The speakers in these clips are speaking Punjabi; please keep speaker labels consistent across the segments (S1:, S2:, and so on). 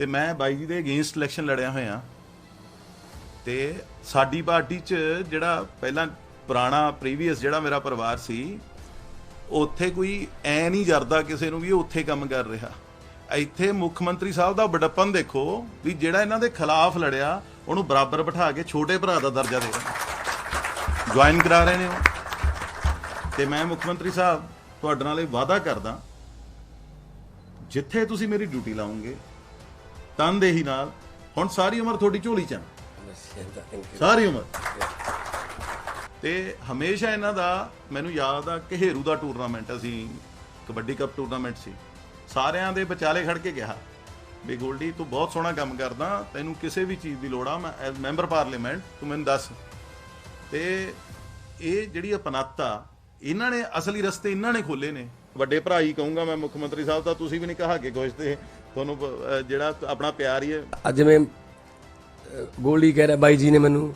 S1: ਤੇ ਮੈਂ ਬਾਈ ਜੀ ਦੇ ਅਗੇਂਸਟ ਇਲੈਕਸ਼ਨ ਲੜਿਆ ਹੋਇਆ। ਤੇ ਸਾਡੀ ਪਾਰਟੀ 'ਚ ਜਿਹੜਾ ਪਹਿਲਾਂ ਪੁਰਾਣਾ ਪ੍ਰੀਵੀਅਸ ਜਿਹੜਾ ਮੇਰਾ ਪਰਿਵਾਰ ਸੀ, ਉੱਥੇ ਕੋਈ ਐ ਨਹੀਂ ਜਰਦਾ ਕਿਸੇ ਨੂੰ ਵੀ ਇਹ ਉੱਥੇ ਕੰਮ ਕਰ ਰਿਹਾ। ਇੱਥੇ ਮੁੱਖ ਮੰਤਰੀ ਸਾਹਿਬ ਦਾ ਬੜਪਨ ਦੇਖੋ ਵੀ ਜਿਹੜਾ ਇਹਨਾਂ ਦੇ ਖਿਲਾਫ ਲੜਿਆ, ਉਹਨੂੰ ਬਰਾਬਰ ਬਿਠਾ ਕੇ ਛੋਟੇ ਭਰਾ ਦਾ ਦਰਜਾ ਦੇ ਰਹੇ ਜੁਆਇਨ ਕਰਾ ਰਹੇ ਨੇ ਉਹ। ਤੇ ਮੈਂ ਮੁੱਖ ਮੰਤਰੀ ਸਾਹਿਬ, ਤੁਹਾਡੇ ਨਾਲ ਇਹ ਵਾਅਦਾ ਕਰਦਾ, ਜਿੱਥੇ ਤੁਸੀਂ ਮੇਰੀ ਡਿਊਟੀ ਲਾਉਂਗੇ ਤਨਦੇਹੀ ਨਾਲ, ਹੁਣ ਸਾਰੀ ਉਮਰ ਤੁਹਾਡੀ ਝੋਲੀ ਚ ਆ। ਸਾਰੀ ਉਮਰ। ਤੇ ਹਮੇਸ਼ਾ ਇਹਨਾਂ ਦਾ, ਮੈਨੂੰ ਯਾਦ ਆ ਘੇਰੂ ਦਾ ਟੂਰਨਾਮੈਂਟ ਅਸੀਂ, ਕਬੱਡੀ ਕੱਪ ਟੂਰਨਾਮੈਂਟ ਸੀ। ਸਾਰਿਆਂ ਦੇ ਵਿਚਾਲੇ ਖੜ ਕੇ ਕਿਹਾ ਵੀ ਗੋਲਡੀ, ਤੂੰ ਬਹੁਤ ਸੋਹਣਾ ਕੰਮ ਕਰਦਾ, ਤੈਨੂੰ ਕਿਸੇ ਵੀ ਚੀਜ਼ ਦੀ ਲੋੜ ਆ, ਮੈਂ ਐਜ਼ ਮੈਂਬਰ ਪਾਰਲੀਮੈਂਟ ਤੂੰ ਮੈਨੂੰ ਦੱਸ। ਤੇ ਇਹ ਜਿਹੜੀ ਅਪਨੱਤ, ਇਹਨਾਂ ਨੇ, ਅਸਲੀ ਰਸਤੇ ਇਹਨਾਂ ਨੇ ਖੋਲੇ ਨੇ। ਵੱਡੇ ਭਰਾ ਹੀ ਕਹੂੰਗਾ ਮੈਂ ਮੁੱਖ ਮੰਤਰੀ ਸਾਹਿਬ ਤਾਂ ਤੁਸੀਂ ਵੀ ਨਹੀਂ ਕਹਾ ਕੇ ਕੁਛ ਤੇ। ਤੁਹਾਨੂੰ ਅਹ, ਜਿਹੜਾ ਆਪਣਾ ਪਿਆਰ ਹੀ ਹੈ।
S2: ਅੱਜ ਮੈਂ ਅਹ, ਗੋਲਡੀ ਕਹਿ ਰਿਹਾ ਬਾਈ ਜੀ ਨੇ ਮੈਨੂੰ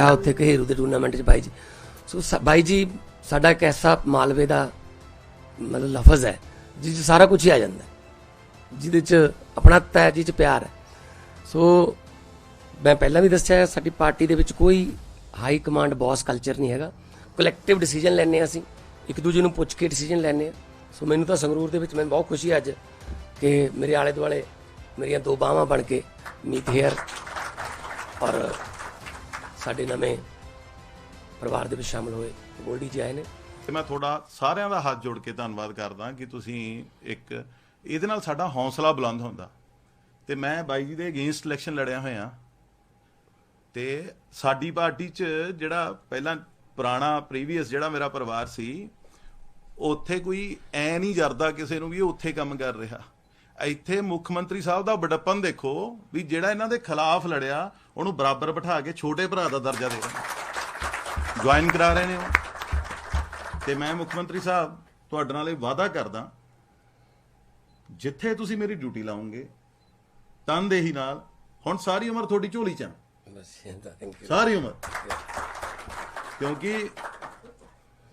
S2: ਆ ਉੱਥੇ ਘੇਰੂ ਦੇ ਟੂਰਨਾਮੈਂਟ 'ਚ ਬਾਈ ਜੀ। ਸੋ ਸਾ ਬਾਈ ਜੀ ਸਾਡਾ ਇੱਕ ਐਸਾ ਮਾਲਵੇ ਦਾ ਮਤਲਬ ਲਫ਼ਜ਼ ਹੈ ਜਿਸ 'ਚ ਸਾਰਾ ਕੁਝ ਹੀ ਆ ਜਾਂਦਾ ਹੈ। ਜਿਹਦੇ 'ਚ ਆਪਣਾਤ ਹੈ ਜਿਹਦੇ 'ਚ ਪਿਆਰ ਹੈ। ਸੋ ਮੈਂ ਪਹਿਲਾਂ ਵੀ ਦੱਸਿਆ ਹੈ, ਸਾਡੀ ਪਾਰਟੀ ਦੇ ਵਿੱਚ ਕੋਈ ਹਾਈ ਕਮਾਂਡ ਬੌਸ ਕਲਚਰ ਨਹੀਂ ਹੈਗਾ। ਕਲੈਕਟਿਵ ਡਿਸੀਜਨ ਲੈਂਦੇ ਹਾਂ ਅਸੀਂ। ਇੱਕ ਦੂਜੇ ਨੂੰ ਪੁੱਛ ਕੇ ਡਿਸੀਜਨ ਲੈਣੇ ਆ ਸੋ ਮੈਨੂੰ ਤਾਂ ਸੰਗਰੂਰ ਦੇ ਵਿੱਚ ਮੈਨੂੰ ਬਹੁਤ ਖੁਸ਼ੀ ਹੈ ਅੱਜ ਕਿ ਮੇਰੇ ਆਲੇ ਦੁਆਲੇ ਮੇਰੀਆਂ ਦੋ ਬਾਹਾਂ ਬਣ ਕੇ ਮੀਤ ਹੇਅਰ ਔਰ ਸਾਡੇ ਨਵੇਂ ਪਰਿਵਾਰ ਦੇ ਵਿੱਚ ਸ਼ਾਮਲ ਹੋਏ ਗੋਲਡੀ ਜੀ ਆਏ ਨੇ।
S1: ਤੇ ਮੈਂ ਤੁਹਾਡਾ ਸਾਰਿਆਂ ਦਾ ਹੱਥ ਜੋੜ ਕੇ ਧੰਨਵਾਦ ਕਰਦਾ ਕਿ ਤੁਸੀਂ ਇੱਕ ਇਹਦੇ ਨਾਲ ਸਾਡਾ ਹੌਸਲਾ ਬੁਲੰਦ ਹੁੰਦਾ। ਤੇ ਮੈਂ ਬਾਈ ਜੀ ਦੇ ਅਗੇਂਸਟ ਇਲੈਕਸ਼ਨ ਲੜਿਆ ਹੋਇਆ। ਤੇ ਸਾਡੀ ਪਾਰਟੀ 'ਚ ਜਿਹੜਾ ਪਹਿਲਾਂ ਪੁਰਾਣਾ ਪ੍ਰੀਵੀਅਸ ਜਿਹੜਾ ਮੇਰਾ ਪਰਿਵਾਰ ਸੀ ਉੱਥੇ ਕੋਈ ਐ ਨਹੀਂ ਜਰਦਾ ਕਿਸੇ ਨੂੰ ਵੀ ਉੱਥੇ ਕੰਮ ਕਰ ਰਿਹਾ। ਇੱਥੇ ਮੁੱਖ ਮੰਤਰੀ ਸਾਹਿਬ ਦਾ ਬੜਪਨ ਦੇਖੋ ਵੀ ਜਿਹੜਾ ਇਹਨਾਂ ਦੇ ਖਿਲਾਫ ਲੜਿਆ ਉਹਨੂੰ ਬਰਾਬਰ ਬਿਠਾ ਕੇ ਛੋਟੇ ਭਰਾ ਦਾ ਦਰਜਾ ਦੇ ਰਹੇ ਜੁਆਇਨ ਕਰਾ ਰਹੇ ਨੇ ਉਹ। ਤੇ ਮੈਂ ਮੁੱਖ ਮੰਤਰੀ ਸਾਹਿਬ ਤੁਹਾਡੇ ਨਾਲ ਇਹ ਵਾਅਦਾ ਕਰਦਾ ਜਿੱਥੇ ਤੁਸੀਂ ਮੇਰੀ ਡਿਊਟੀ ਲਾਉਂਗੇ ਤਨਦੇਹੀ ਨਾਲ ਹੁਣ ਸਾਰੀ ਉਮਰ ਤੁਹਾਡੀ ਝੋਲੀ ਚ ਆ। ਸਾਰੀ ਉਮਰ। ਕਿਉਂਕਿ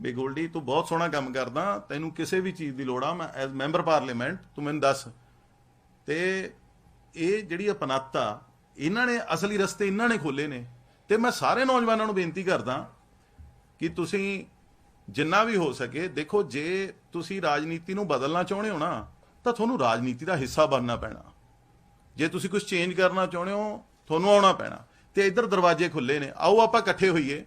S1: ਵੀ ਗੋਲਡੀ, ਤੂੰ ਬਹੁਤ ਸੋਹਣਾ ਕੰਮ ਕਰਦਾ, ਤੈਨੂੰ ਕਿਸੇ ਵੀ ਚੀਜ਼ ਦੀ ਲੋੜ ਆ, ਮੈਂ ਐਜ਼ ਮੈਂਬਰ ਪਾਰਲੀਮੈਂਟ ਤੂੰ ਮੈਨੂੰ ਦੱਸ। ਤੇ ਇਹ ਜਿਹੜੀ ਅਪਨੱਤ ਇਹਨਾਂ ਨੇ ਅਸਲੀ ਰਸਤੇ ਇਹਨਾਂ ਨੇ ਖੋਲੇ ਨੇ। ਤੇ ਮੈਂ ਸਾਰੇ ਨੌਜਵਾਨਾਂ ਨੂੰ ਬੇਨਤੀ ਕਰਦਾ ਕਿ ਤੁਸੀਂ ਜਿੰਨਾ ਵੀ ਹੋ ਸਕੇ, ਦੇਖੋ, ਜੇ ਤੁਸੀਂ ਰਾਜਨੀਤੀ ਨੂੰ ਬਦਲਣਾ ਚਾਹੁੰਦੇ ਹੋ ਨਾ, ਤਾਂ ਤੁਹਾਨੂੰ ਰਾਜਨੀਤੀ ਦਾ ਹਿੱਸਾ ਬਣਨਾ ਪੈਣਾ। ਜੇ ਤੁਸੀਂ ਕੁਝ ਚੇਂਜ ਕਰਨਾ ਚਾਹੁੰਦੇ ਹੋ, ਤੁਹਾਨੂੰ ਆਉਣਾ ਪੈਣਾ। ਤੇ ਇੱਧਰ ਦਰਵਾਜ਼ੇ ਖੁੱਲੇ ਨੇ। ਆਓ, ਆਪਾਂ ਇਕੱਠੇ ਹੋਈਏ।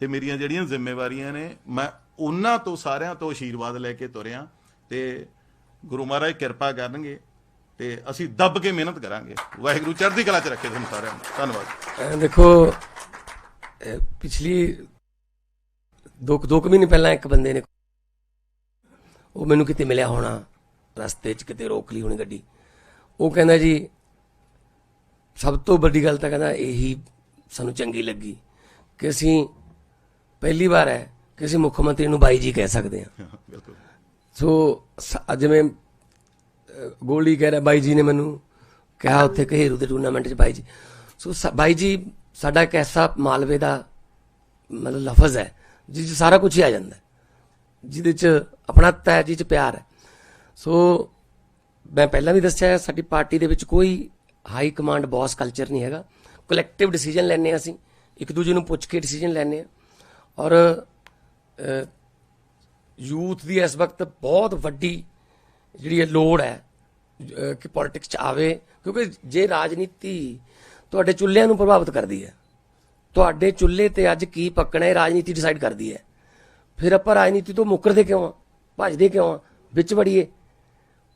S1: ਤੇ ਮੇਰੀਆਂ ਜਿਹੜੀਆਂ ਜ਼ਿੰਮੇਵਾਰੀਆਂ ਨੇ, ਮੈਂ ਉਹਨਾਂ ਤੋਂ, ਸਾਰਿਆਂ ਤੋਂ ਆਸ਼ੀਰਵਾਦ ਲੈ ਕੇ ਤੁਰਿਆ ਤੇ ਗੁਰੂ ਮਹਾਰਾਜ ਕਿਰਪਾ ਕਰਨਗੇ ਤੇ ਅਸੀਂ ਦੱਬ ਕੇ ਮਿਹਨਤ ਕਰਾਂਗੇ। ਵਾਹਿਗੁਰੂ ਚੜ੍ਹਦੀ ਕਲਾ ਚ ਰੱਖੇ ਤੁਹਾਨੂੰ ਸਾਰਿਆਂ ਨੂੰ। ਧੰਨਵਾਦ।
S2: ਦੇਖੋ ਪਿਛਲੀ ਦੋ ਦੋ ਕੁ ਮਹੀਨੇ ਪਹਿਲਾਂ ਇੱਕ ਬੰਦੇ ਨੇ ਉਹ ਮੈਨੂੰ ਕਿਤੇ ਮਿਲਿਆ ਹੋਣਾ, ਰਸਤੇ 'ਚ ਕਿਤੇ ਰੋਕ ਲਈ ਹੋਣੀ ਗੱਡੀ। ਉਹ ਕਹਿੰਦਾ ਜੀ, ਸਭ ਤੋਂ ਵੱਡੀ ਗੱਲ ਤਾਂ ਕਹਿੰਦਾ ਇਹੀ ਸਾਨੂੰ ਚੰਗੀ ਲੱਗੀ ਕਿ ਅਸੀਂ ਪਹਿਲੀ ਵਾਰ ਹੈ ਕਿ ਅਸੀਂ ਮੁੱਖ ਮੰਤਰੀ ਨੂੰ ਬਾਈ ਜੀ ਕਹਿ ਸਕਦੇ ਹਾਂ।
S1: ਬਿਲਕੁਲ।
S2: ਸੋ ਜਿਵੇਂ ਗੋਲਡੀ ਕਹਿ ਰਿਹਾ ਬਾਈ ਜੀ ਨੇ ਮੈਨੂੰ ਕਿਹਾ ਉੱਥੇ ਘੇਰੂ ਦੇ ਟੂਰਨਾਮੈਂਟ 'ਚ ਬਾਈ ਜੀ। ਸੋ ਬਾਈ ਜੀ ਸਾਡਾ ਇੱਕ ਐਸਾ ਮਾਲਵੇ ਦਾ ਮਤਲਬ ਲਫ਼ਜ਼ ਹੈ ਜਿਸ 'ਚ ਸਾਰਾ ਕੁਝ ਹੀ ਆ ਜਾਂਦਾ ਜਿਹਦੇ 'ਚ ਆਪਣਾ ਹੈ ਜਿਹ 'ਚ ਪਿਆਰ ਹੈ। ਸੋ ਮੈਂ ਪਹਿਲਾਂ ਵੀ ਦੱਸਿਆ ਸਾਡੀ ਪਾਰਟੀ ਦੇ ਵਿੱਚ ਕੋਈ ਹਾਈ ਕਮਾਂਡ ਬੌਸ ਕਲਚਰ ਨਹੀਂ ਹੈਗਾ। ਕਲੈਕਟਿਵ ਡਿਸੀਜਨ ਲੈਣੇ ਅਸੀਂ ਇੱਕ ਦੂਜੇ ਨੂੰ ਪੁੱਛ ਕੇ ਡਿਸੀਜਨ ਲੈਣੇ ਆ ਔਰ ਯੂਥ ਦੀ ਇਸ ਵਕਤ ਬਹੁਤ ਵੱਡੀ ਜਿਹੜੀ ਇਹ ਲੋੜ ਹੈ ਕਿ ਪੋਲਿਟਿਕਸ ਚ ਆਵੇ, ਕਿਉਂਕਿ ਜੇ ਰਾਜਨੀਤੀ ਤੁਹਾਡੇ ਚੁੱਲ੍ਹਿਆਂ ਨੂੰ ਪ੍ਰਭਾਵਿਤ ਕਰਦੀ ਹੈ, ਤੁਹਾਡੇ ਚੁੱਲ੍ਹੇ ਤੇ ਅੱਜ ਕੀ ਪੱਕਣਾ ਹੈ, ਰਾਜਨੀਤੀ ਡਿਸਾਈਡ ਕਰਦੀ ਹੈ। ਫਿਰ ਆਪਾਂ ਰਾਜਨੀਤੀ ਤੋਂ ਮੁੱਕਰਦੇ ਕਿਉਂ ਆ ਭੱਜਦੇ ਕਿਉਂ ਆ ਵਿੱਚ ਵੜੀਏ।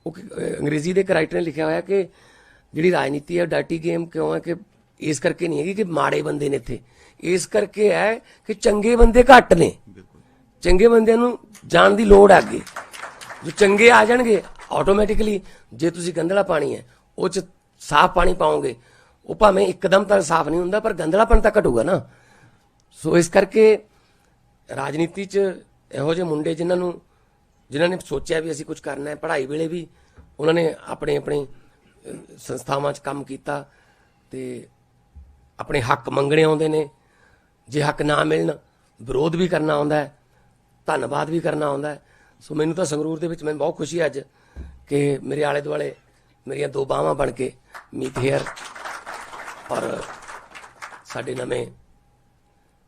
S2: ਉਹ ਅੰਗਰੇਜ਼ੀ ਦੇ ਇੱਕ ਰਾਈਟਰ ਨੇ ਲਿਖਿਆ ਹੋਇਆ ਕਿ ਜਿਹੜੀ ਰਾਜਨੀਤੀ ਹੈ ਡਾਟੀ ਗੇਮ ਕਿਉਂ ਹੈ ਕਿ ਇਸ ਕਰਕੇ ਨਹੀਂ ਹੈਗੀ ਕਿ ਮਾੜੇ ਬੰਦੇ ਨੇ ਇੱਥੇ। ਇਸ ਕਰਕੇ ਹੈ ਕਿ ਚੰਗੇ ਬੰਦੇ ਘੱਟ ਨੇ। ਚੰਗੇ ਬੰਦਿਆਂ ਨੂੰ ਜਾਣ ਦੀ ਲੋੜ ਹੈ ਅੱਗੇ। ਜੋ ਚੰਗੇ ਆ ਜਾਣਗੇ ਆਟੋਮੈਟਿਕਲੀ ਜੇ ਤੁਸੀਂ ਗੰਦਲਾ ਪਾਣੀ ਹੈ ਉਹ ਚ ਸਾਫ਼ ਪਾਣੀ ਪਾਓਗੇ ਉਹ ਭਾਵੇਂ ਇੱਕਦਮ ਤਾਂ ਸਾਫ਼ ਨਹੀਂ ਹੁੰਦਾ ਪਰ ਗੰਦਲਾਪਣ ਤਾਂ ਘਟੂਗਾ ਨਾ। ਸੋ ਇਸ ਕਰਕੇ ਰਾਜਨੀਤੀ 'ਚ ਇਹੋ ਜਿਹੇ ਮੁੰਡੇ ਜਿਨ੍ਹਾਂ ਨੂੰ ਜਿਨ੍ਹਾਂ ਨੇ ਸੋਚਿਆ ਵੀ ਅਸੀਂ ਕੁਝ ਕਰਨਾ ਹੈ ਪੜ੍ਹਾਈ ਵੇਲੇ ਵੀ ਉਹਨਾਂ ਨੇ ਆਪਣੇ ਆਪਣੇ ਸੰਸਥਾਵਾਂ 'ਚ ਕੰਮ ਕੀਤਾ ਤੇ ਆਪਣੇ ਹੱਕ ਮੰਗਣੇ ਆਉਂਦੇ ਨੇ। ਜੇ ਹੱਕ ਨਾ ਮਿਲਣ, ਵਿਰੋਧ ਵੀ ਕਰਨਾ ਆਉਂਦਾ ਹੈ, ਧੰਨਵਾਦ ਵੀ ਕਰਨਾ ਆਉਂਦਾ ਹੈ। ਸੋ ਮੈਨੂੰ ਤਾਂ ਸੰਗਰੂਰ ਦੇ ਵਿੱਚ ਮੈਨੂੰ ਬਹੁਤ ਖੁਸ਼ੀ ਹੈ ਅੱਜ ਕਿ ਮੇਰੇ ਆਲੇ ਦੁਆਲੇ ਮੇਰੀਆਂ ਦੋ ਬਾਹਾਂ ਬਣ ਕੇ ਮੀਤ ਹੇਅਰ ਔਰ ਸਾਡੇ ਨਵੇਂ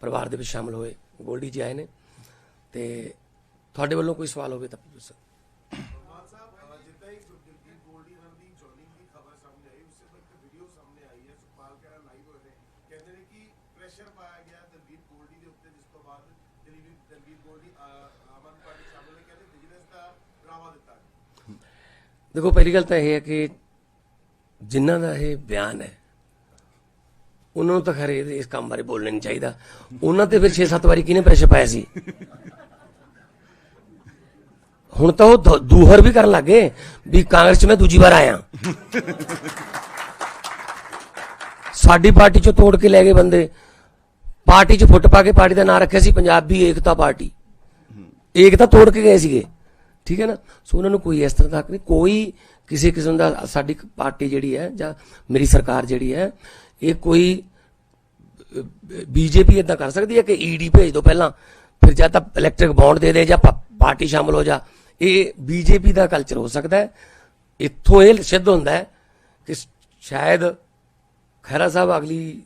S2: ਪਰਿਵਾਰ ਦੇ ਵਿੱਚ ਸ਼ਾਮਲ ਹੋਏ। ਗੋਲਡੀ ਜੀ ਆਏ ਨੇ ਤੇ ਤੁਹਾਡੇ ਵੱਲੋਂ ਕੋਈ ਸਵਾਲ ਹੋਵੇ ਤਾਂ ਪੁੱਛੋ
S3: ਮਾਨ ਸਾਹਿਬ ਅਹ ਜਿੱਦਾਂ ਹੀ ਗੁਰਦੀਪ ਗੋਲਡੀ ਨਾਲ ਦੀ ਜੁਆਇਨਿੰਗ ਦੀ ਖਬਰ ਸਾਹਮਣੇ ਆਈ ਉਸੇ ਵਕਤ ਵੀਡੀਓ ਸਾਹਮਣੇ ਆਈ ਹੈ ਸੁਖਪਾਲ ਖਹਿਰਾ ਲਾਈਵ ਹੋਏ ਨੇ ਕਹਿੰਦੇ ਨੇ ਕਿ ਪ੍ਰੈਸ਼ਰ ਪਾਇਆ ਗਿਆ ਦਲਬੀਰ ਗੋਲਡੀ ਦੇ ਉੱਤੇ, ਜਿਸ ਤੋਂ ਬਾਅਦ ਦਲਬੀਰ ਦਲਬੀਰ ਗੋਲਡੀ ਆਮ ਆਦਮੀ ਪਾਰਟੀ ਸ਼ਾਮਲ ਹੋਏ ਕਹਿੰਦੇ ਬਿਜ਼ਨਸ ਦਾ ਡਰਾਵਾ ਦਿੱਤਾ
S2: ਦੇਖੋ, ਪਹਿਲੀ ਗੱਲ ਤਾਂ ਇਹ ਹੈ ਕਿ ਜਿਨ੍ਹਾਂ ਦਾ ਇਹ ਬਿਆਨ ਹੈ, ਉਹਨਾਂ ਨੂੰ ਤਾਂ ਖਰੇ ਇਸ ਕੰਮ ਬਾਰੇ ਬੋਲਣਾ ਨਹੀਂ ਚਾਹੀਦਾ। ਉਹਨਾਂ ਤੇ ਫਿਰ 6-7 ਵਾਰੀ ਕਿਹਨੇ ਪ੍ਰੈਸ਼ਰ ਪਾਇਆ ਸੀ? ਹੁਣ ਤਾਂ ਉਹ ਦੂਹਰ ਵੀ ਕਰਨ ਲੱਗੇ ਵੀ ਕਾਂਗਰਸ 'ਚ ਮੈਂ ਦੂਜੀ ਵਾਰ ਆਇਆ। ਸਾਡੀ ਪਾਰਟੀ 'ਚੋਂ ਤੋੜ ਕੇ ਲੈ ਗਏ ਬੰਦੇ। ਪਾਰਟੀ 'ਚ ਫੁੱਟ ਪਾ ਕੇ ਪਾਰਟੀ ਦਾ ਨਾਂ ਰੱਖਿਆ ਸੀ, ਪੰਜਾਬੀ ਏਕਤਾ ਪਾਰਟੀ। ਏਕਤਾ ਤੋੜ ਕੇ ਗਏ ਸੀਗੇ। ਠੀਕ ਹੈ ਨਾ? ਸੋ ਉਹਨਾਂ ਨੂੰ ਕੋਈ ਇਸ ਤਰ੍ਹਾਂ ਦਾ ਹੱਕ ਨਹੀਂ, ਕੋਈ ਕਿਸੇ ਕਿਸਮ ਦਾ ਸਾਡੀ ਪਾਰਟੀ ਜਿਹੜੀ ਹੈ ਜਾਂ ਮੇਰੀ ਸਰਕਾਰ ਜਿਹੜੀ ਹੈ, ਇਹ ਕੋਈ ਬੀਜੇਪੀ ਇਦਾਂ ਕਰ ਸਕਦੀ ਹੈ ਕਿ ਈਡੀ ਭੇਜ ਦਿਓ ਪਹਿਲਾਂ, ਫਿਰ ਜਾਂ ਤਾਂ ਇਲੈਕਟ੍ਰਿਕ ਬੌਂਡ ਦੇ ਦੇ ਜਾਂ ਪਾਰਟੀ ਸ਼ਾਮਲ ਹੋ ਜਾ। ਇਹ ਬੀਜੇਪੀ ਦਾ ਕਲਚਰ ਹੋ ਸਕਦਾ ਹੈ। ਇੱਥੋਂ ਇਹ ਸਿੱਧ ਹੁੰਦਾ ਹੈ ਕਿ ਸ਼ਾਇਦ ਖੈਰਾ ਸਾਹਿਬ ਅਗਲੀ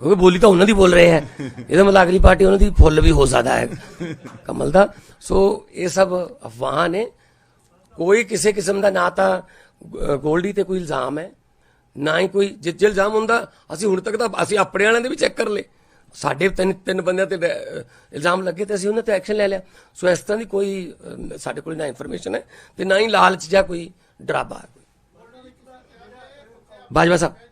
S2: ਕਿਉਂਕਿ ਬੋਲੀ ਤਾਂ ਉਹਨਾਂ ਦੀ ਬੋਲ ਰਹੇ ਹੈ। ਇਹਦਾ ਮਤਲਬ ਅਗਲੀ ਪਾਰਟੀ ਉਹਨਾਂ ਦੀ ਫੁੱਲ ਵੀ ਹੋ ਸਕਦਾ ਹੈ। ਕਮਲ ਦਾ। ਸੋ ਇਹ ਸਭ ਅਫਵਾਹਾਂ ਨੇ। ਕੋਈ ਕਿਸੇ ਕਿਸਮ ਦਾ ਨਾ ਤਾਂ ਗੋਲਡੀ ਤੇ ਕੋਈ ਇਲਜ਼ਾਮ ਹੈ, ਨਾ ਹੀ ਕੋਈ ਜੇ ਇਲਜ਼ਾਮ ਹੁੰਦਾ, ਅਸੀਂ ਹੁਣ ਤੱਕ ਤਾਂ ਅਸੀਂ ਆਪਣੇ ਵਾਲਿਆਂ ਦੇ ਵੀ ਚੈੱਕ ਕਰ ਲਏ। ਸਾਡੇ ਤਿੰਨ ਤਿੰਨ ਬੰਦਿਆਂ ਤੇ ਇਲਜ਼ਾਮ ਲੱਗੇ ਤੇ ਅਸੀਂ ਉਹਨਾਂ ਤੇ ਐਕਸ਼ਨ ਲੈ ਲਿਆ। ਸੋ ਇਸ ਤਰ੍ਹਾਂ ਦੀ ਕੋਈ ਸਾਡੇ ਕੋਲ ਨਾ ਇਨਫੋਰਮੇਸ਼ਨ ਹੈ ਤੇ ਨਾ ਹੀ ਲਾਲਚ ਜਾਂ ਕੋਈ ਡਰਾਵਾ ਹੈ। ਬਾਜਵਾ ਸਾਹਿਬ।